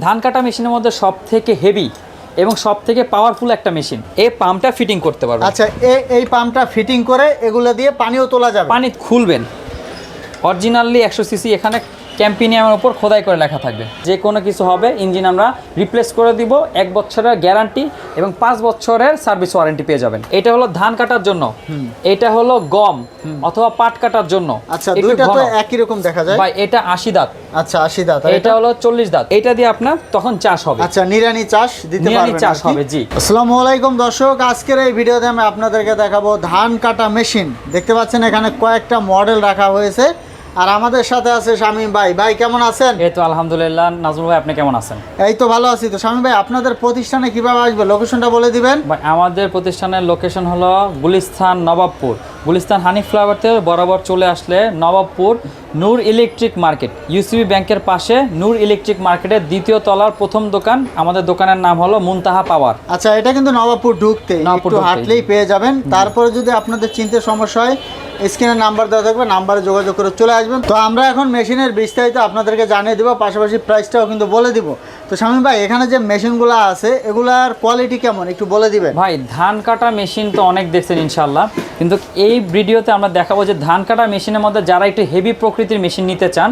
ধান কাটা মেশিনের মধ্যে সব থেকে হেভি এবং সব থেকে পাওয়ারফুল একটা মেশিন এই পাম্পটা ফিটিং করতে পারবে আচ্ছা এই এই পাম্পটা ফিটিং করে এগুলো দিয়ে পানিও তোলা যাবে। পানি খুলবেন। অরিজিনালি একশো সিসি এখানে ক্যাম্পিনিয়ামের উপর খোদাই করে লেখা থাকবে। যে কোনো কিছু হবে ইঞ্জিন আমরা রিপ্লেস করে দিব এক বছরের গ্যারান্টি এবং পাঁচ বছরের সার্ভিস ওয়ারেন্টি পেয়ে যাবেন। এটা হলো ধান কাটার জন্য। এটা হলো গম অথবা পাট কাটার জন্য। আচ্ছা দুইটা তো একই রকম দেখা যায়। ভাই এটা আশি দাঁত। আচ্ছা আশি দাঁত এটা হলো চল্লিশ দাঁত। এটা দিয়ে আপনার তখন চাষ হবে। আচ্ছা নিরানি চাষ দিতে পারবেন চাষ হবে, জি। আসসালামু আলাইকুম দর্শক আজকের এই ভিডিওতে আমি আপনাদেরকে দেখাবো ধান কাটা মেশিন দেখতে পাচ্ছেন এখানে কয়েকটা মডেল রাখা হয়েছে। আর আমাদের সাথে আছে শামীম ভাই। ভাই কেমন আছেন? এই তো আলহামদুলিল্লাহ। নাজমুল ভাই আপনি কেমন আছেন? এই তো ভালো আছি তো। শামীম ভাই আপনাদের প্রতিষ্ঠানে কীভাবে আসবে? লোকেশনটা বলে দিবেন। ভাই, আমাদের প্রতিষ্ঠানের লোকেশন হলো গুলিস্তান নবাবপুর। গুলিস্তান হানি ফ্লাওয়ার থেকে বরাবর চলে আসলে Nawabpur Noor electric market. UCB ব্যাংকের পাশে নূর ইলেকট্রিক মার্কেটের দ্বিতীয় তলার প্রথম দোকান। আমাদের দোকানের নাম হলো মুনতাহা পাওয়ার। আচ্ছা এটা কিন্তু নবাবপুর ঢুকতে নবাবপুর হাঁটলেই পেয়ে যাবেন। তারপরে যদি আপনাদের চিনতে সমস্যা হয় স্ক্রিনে নাম্বার দেওয়া থাকবে নাম্বারে যোগাযোগ করে চলে আসবেন। তো আমরা এখন মেশিনের বিস্তারিত আপনাদেরকে জানিয়ে দেবো পাশাপাশি প্রাইসটাও কিন্তু বলে দিব। তো শামীম ভাই এখানে যে মেশিনগুলো আছে এগুলার কোয়ালিটি কেমন? একটু বলে দিবেন। ভাই ধান কাটা মেশিন তো অনেক দেখছেন ইনশাল্লাহ কিন্তু এই ভিডিওতে আমরা দেখাবো যে ধান কাটা মেশিনের মধ্যে যারা একটু হেভি প্রকৃতির মেশিন নিতে চান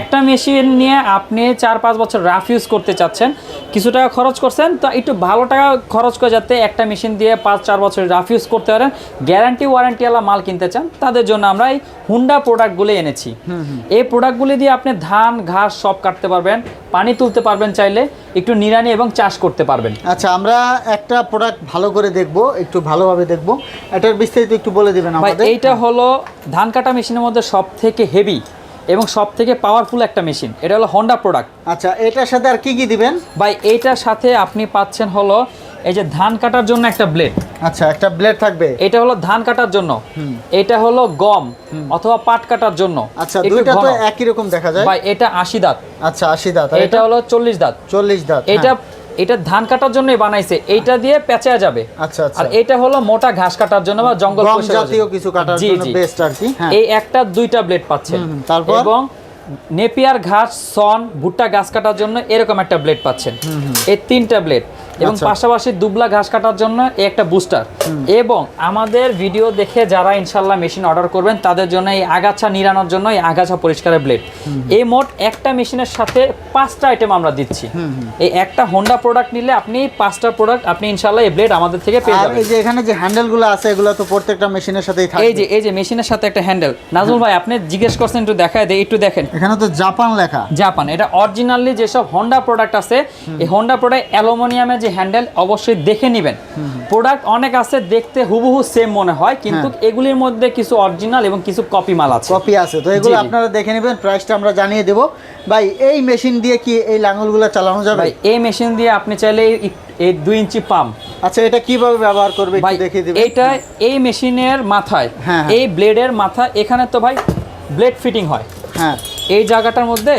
একটা মেশিন নিয়ে আপনি চার পাঁচ বছর রাফ ইউজ করতে চাচ্ছেন কিছু টাকা খরচ করছেন তো একটু ভালো টাকা খরচ করে যাতে একটা মেশিন দিয়ে পাঁচ চার বছর রাফ ইউজ করতে পারেন। গ্যারান্টি ওয়ারেন্টিওয়ালা মাল কিনতে চান তাদের জন্য আমরা এই হুন্ডা প্রোডাক্টগুলো এনেছি। এই প্রোডাক্টগুলি দিয়ে আপনি ধান ঘাস সব কাটতে পারবেন পানি তুলতে পারবেন চাইলে একটু নিরানি এবং চাষ করতে পারবেন। আচ্ছা আমরা একটা প্রোডাক্ট ভালো করে দেখব একটু ভালোভাবে দেখব। এটার বিস্তারিত একটু বলে দেবেন আমাদের। এইটা হলো ধান কাটা মেশিনের মধ্যে সব থেকে হেভি এবং সব থেকে পাওয়ারফুল একটা মেশিন এটা হলো হন্ডা প্রোডাক্ট আচ্ছা এটার সাথে আর কি কি দিবেন? ভাই এইটার সাথে আপনি পাচ্ছেন হলো এই যে ধান কাটার জন্য একটা ব্লেড আচ্ছা একটা ব্লেড থাকবে। এটা হলো ধান কাটার জন্য। এটা হলো গম অথবা পাট কাটার জন্য। আচ্ছা দুইটা তো একই রকম দেখা যায়। ভাই এটা আশি দাঁত। আচ্ছা আশি দাঁত। এটা হলো চল্লিশ দাঁত। চল্লিশ দাঁত এটা হ্যাঁ। এটা ধান কাটার জন্যই বানাইছে। এইটা দিয়ে পেঁচা যাবে। আচ্ছা আচ্ছা। আর এটা হলো মোটা ঘাস কাটার জন্য বা জঙ্গল জাতীয় কিছু কাটার জন্য বেস্ট আর কি হ্যাঁ। এই একটা দুইটা ব্লেড পাচ্ছেন। তারপর? এবং নেপিয়ার ঘাস সন ভুট্টা ঘাস কাটার জন্য এরকম একটা ব্লেড পাচ্ছেন। এই তিনটা ব্লেড এবং আচ্ছা। পাশাপাশি দুবলা ঘাস কাটার জন্য এই একটা বুস্টার এবং আমাদের ভিডিও দেখে যারা ইনশাল্লাহ মেশিন অর্ডার করবেন তাদের জন্য এই আগাছা নিরানোর জন্য এই আগাছা পরিষ্কারের ব্লেড এই মোট একটা মেশিনের সাথে পাঁচটা আইটেম আমরা দিচ্ছি। এই একটা হোন্ডা প্রোডাক্ট নিলে আপনি পাঁচটা প্রোডাক্ট আপনি ইনশাল্লাহ এই ব্লেড আমাদের থেকে পেয়ে যাবেন। এই যে এখানে যে হ্যান্ডেলগুলো আছে এগুলো তো প্রত্যেকটা মেশিনের সাথেই থাকে এই যে এই যে মেশিনের সাথে একটা হ্যান্ডেল নাজমুল ভাই আপনি জিজ্ঞেস করছেন একটু দেখায় দেয় একটু দেখেন। এখানে তো জাপান লেখা। জাপান এটা অরিজিনালি যেসব হোন্ডা প্রোডাক্ট আছে এই হোন্ডা প্রোডাক্ট অ্যালুমিনিয়ামের যে হ্যান্ডেল অবশ্যই দেখে নেবেন। প্রোডাক্ট অনেক আছে দেখতে হুবহু সেম মনে হয় কিন্তু এগুলির মধ্যে কিছু অরিজিনাল এবং কিছু কপি মাল আছে। কপি আছে তো এগুলো। আপনারা দেখে নেবেন প্রাইসটা আমরা জানিয়ে দেব। ভাই এই মেশিন দিয়ে কি এই লাঙলগুলো চালানো যাবে? ভাই এই মেশিন দিয়ে আপনি চাইলে এই- দুই ইঞ্চি পাম্প আচ্ছা এটা কীভাবে ব্যবহার করবে দেখিয়ে দিবেন? এইটা এই মেশিনের মাথায় হ্যাঁ, হ্যাঁ। এই ব্লেডের মাথা এখানে তো ভাই ব্লেড ফিটিং হয়। হ্যাঁ। এই জায়গাটার মধ্যে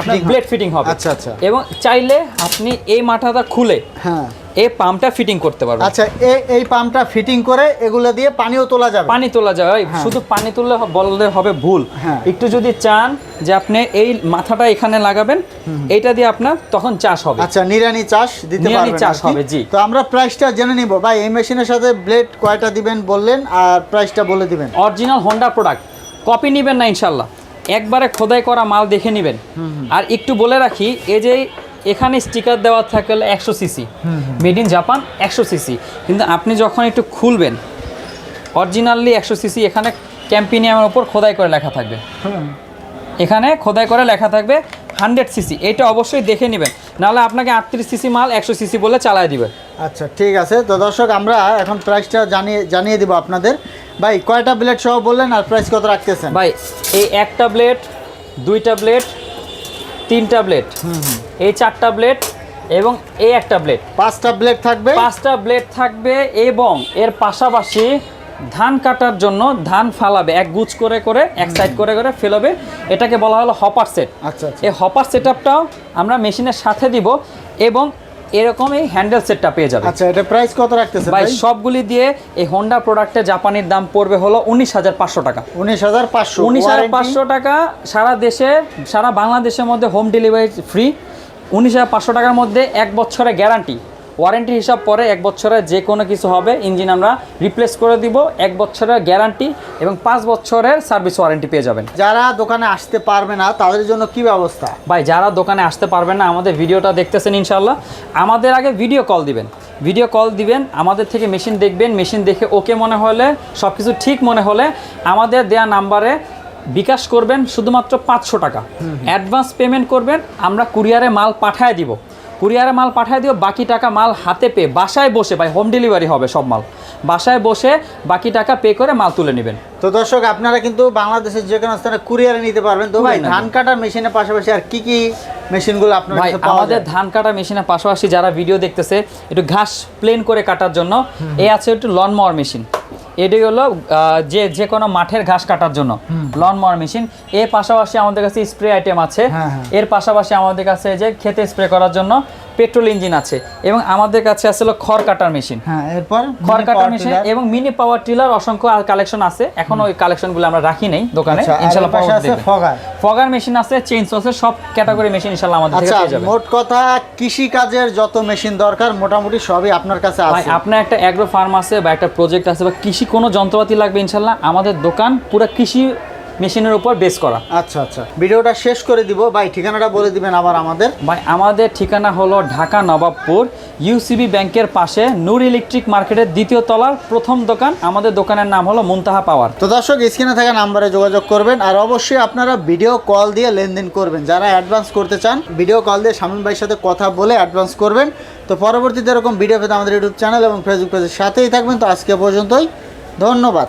আপনার ব্লেড ফিটিং হবে। আচ্ছা, আচ্ছা। এবং চাইলে আপনি এই মাথাটা খুলে হ্যাঁ। এই পাম্পটা ফিটিং করতে পারবেন। আচ্ছা এই এই পাম্পটা ফিটিং করে এগুলো দিয়ে পানিও তোলা যাবে। পানি তোলা যায় শুধু পানি তুললে বললে হবে ভুল। হ্যাঁ। একটু যদি চান যে আপনি এই মাথাটা এখানে লাগাবেন এটা দিয়ে আপনার তখন চাষ হবে। আচ্ছা নিরানি চাষ দিতে নিরানি পারবেন চাষ হবে, জি। তো আমরা প্রাইসটা জেনে নিব। ভাই এই মেশিনের সাথে ব্লেড কয়টা দিবেন বললেন আর প্রাইসটা বলে দিবেন। অরিজিনাল হোন্ডা প্রোডাক্ট কপি নেবেন না ইনশাল্লাহ একবারে খোদাই করা মাল দেখে নেবেন। আর একটু বলে রাখি এই যে এখানে স্টিকার দেওয়া থাকলে একশো সিসি মেড ইন জাপান একশো সিসি কিন্তু আপনি যখন একটু খুলবেন অরিজিনালি একশো সিসি এখানে ক্যাম্পিনিয়ামের ওপর খোদাই করে লেখা থাকবে। এখানে খোদাই করে লেখা থাকবে হান্ড্রেড সিসি এটা অবশ্যই দেখে নেবেন। নাহলে আপনাকে আটত্রিশ সিসি মাল একশো সিসি বলে চালায় দিবে। আচ্ছা ঠিক আছে। তো দর্শক আমরা এখন প্রাইসটা জানিয়ে জানিয়ে দেবো আপনাদের। ভাই কয়টা ব্লেড সহ বললেন আর প্রাইস কত রাখতেছেন? ভাই এই একটা ব্লেড দুইটা ব্লেড তিনটা ব্লেড এই চারটা ব্লেড এবং এই একটা ব্লেড পাঁচটা ব্লেড থাকবে? পাঁচটা ব্লেড থাকবে এবং এর পাশাপাশি ধান কাটার জন্য ধান ফালাবে এক গুছ করে করে এক সাইড করে করে ফেলবে। এটাকে বলা হলো হপার সেট আচ্ছা আচ্ছা। এই হপার সেটআপটাও আমরা মেশিনের সাথে দিব এবং এরকম এই হ্যান্ডেল সেটটা পেয়ে যাবে। আচ্ছা এটা প্রাইস কত রাখতেছে ভাই সবগুলি দিয়ে এই হোন্ডা প্রোডাক্টে জাপানির দাম পড়বে হলো উনিশ হাজার পাঁচশো টাকা। উনিশ হাজার পাঁচশো উনিশ হাজার পাঁচশো টাকা সারা দেশে সারা বাংলাদেশের মধ্যে হোম ডেলিভারি ফ্রি উনিশ হাজার পাঁচশো টাকার মধ্যে এক বছরের গ্যারান্টি ওয়ারেন্টি হিসাব পরে এক বছরের যে কোনো কিছু হবে ইঞ্জিন আমরা রিপ্লেস করে দিব এক বছরের গ্যারান্টি এবং পাঁচ বছরের সার্ভিস ওয়ারেন্টি পেয়ে যাবেন। যারা দোকানে আসতে পারবে না তাদের জন্য কি ব্যবস্থা? ভাই যারা দোকানে আসতে পারবেন না আমাদের ভিডিওটা দেখতেছেন ইনশাল্লাহ আমাদের আগে ভিডিও কল দিবেন। ভিডিও কল দিবেন আমাদের থেকে মেশিন দেখবেন মেশিন দেখে ওকে মনে হলে সব কিছু ঠিক মনে হলে আমাদের দেয়া নাম্বারে বিকাশ করবেন শুধুমাত্র পাঁচশো টাকা। অ্যাডভান্স পেমেন্ট করবেন আমরা কুরিয়ারে মাল পাঠায় দিব। কুরিয়ারে মাল পাঠায় দিও বাকি টাকা মাল হাতে পেয়ে বাসায় বসে ভাই হোম ডেলিভারি হবে সব মাল। বাসায় বসে বাকি টাকা পে করে মাল তুলে নেবেন। তো দর্শক আপনারা কিন্তু বাংলাদেশের যে কোনো স্থানে কুরিয়ারে নিতে পারবেন। তো ভাই ধান কাটার মেশিনের পাশাপাশি আর কি কি মেশিনগুলো আপনার ভাই আমাদের ধান কাটা মেশিনের পাশাপাশি যারা ভিডিও দেখতেছে একটু ঘাস প্লেন করে কাটার জন্য এ আছে একটু লন মাওয়ার মেশিন এটাই হলো আহ, যে যে কোনো মাঠের ঘাস কাটার জন্য। লন মার মেশিন এর পাশাপাশি আমাদের কাছে স্প্রে আইটেম আছে। হ্যাঁ, হ্যাঁ। এর পাশাপাশি আমাদের কাছে যে ক্ষেতে স্প্রে করার জন্য পেট্রোল ইঞ্জিন আছে এবং আমাদের কাছে আছে খড় কাটার মেশিন। হ্যাঁ এরপর খড় কাটার মেশিন এবং মিনি পাওয়ার টিলার অসংখ্য কালেকশন আছে। এখন ওই কালেকশনগুলো আমরা রাখি নেই দোকানে। আচ্ছা, পাশে পাওয়া আছে ফগার। ফগার মেশিন আছে চেঞ্জ আছে সব ক্যাটাগরি মেশিন ইনশাল্লাহ আমাদের থেকে আচ্ছা পেয়ে যাবেন। মোট কথা কৃষি কাজের যত মেশিন দরকার মোটামুটি সবই আপনার কাছে আছে। আপনার একটা অ্যাগ্রো ফার্ম আছে বা একটা প্রজেক্ট আছে বা কৃষি কোনো যন্ত্রপাতি লাগবে ইনশাল্লাহ আমাদের দোকান পুরো কৃষি মেশিনের উপর বেস করা। আচ্ছা আচ্ছা। ভিডিওটা শেষ করে দিব। ভাই ঠিকানাটা বলে দিবেন আবার আমাদের। ভাই আমাদের ঠিকানা হলো ঢাকা নবাবপুর ইউসিবি ব্যাংকের পাশে নূর ইলেকট্রিক মার্কেটের দ্বিতীয় তলার প্রথম দোকান। আমাদের দোকানের নাম হলো মুনতাহা পাওয়ার। তো দর্শক স্ক্রিনে থাকা নাম্বারে যোগাযোগ করবেন আর অবশ্যই আপনারা ভিডিও কল দিয়ে লেনদেন করবেন। যারা অ্যাডভান্স করতে চান ভিডিও কল দিয়ে শামীম ভাইয়ের সাথে কথা বলে অ্যাডভান্স করবেন। তো পরবর্তীতে এরকম ভিডিও পেতে আমাদের ইউটিউব চ্যানেল এবং ফেসবুক পেজের সাথেই থাকবেন। তো আজকে পর্যন্তই। ধন্যবাদ।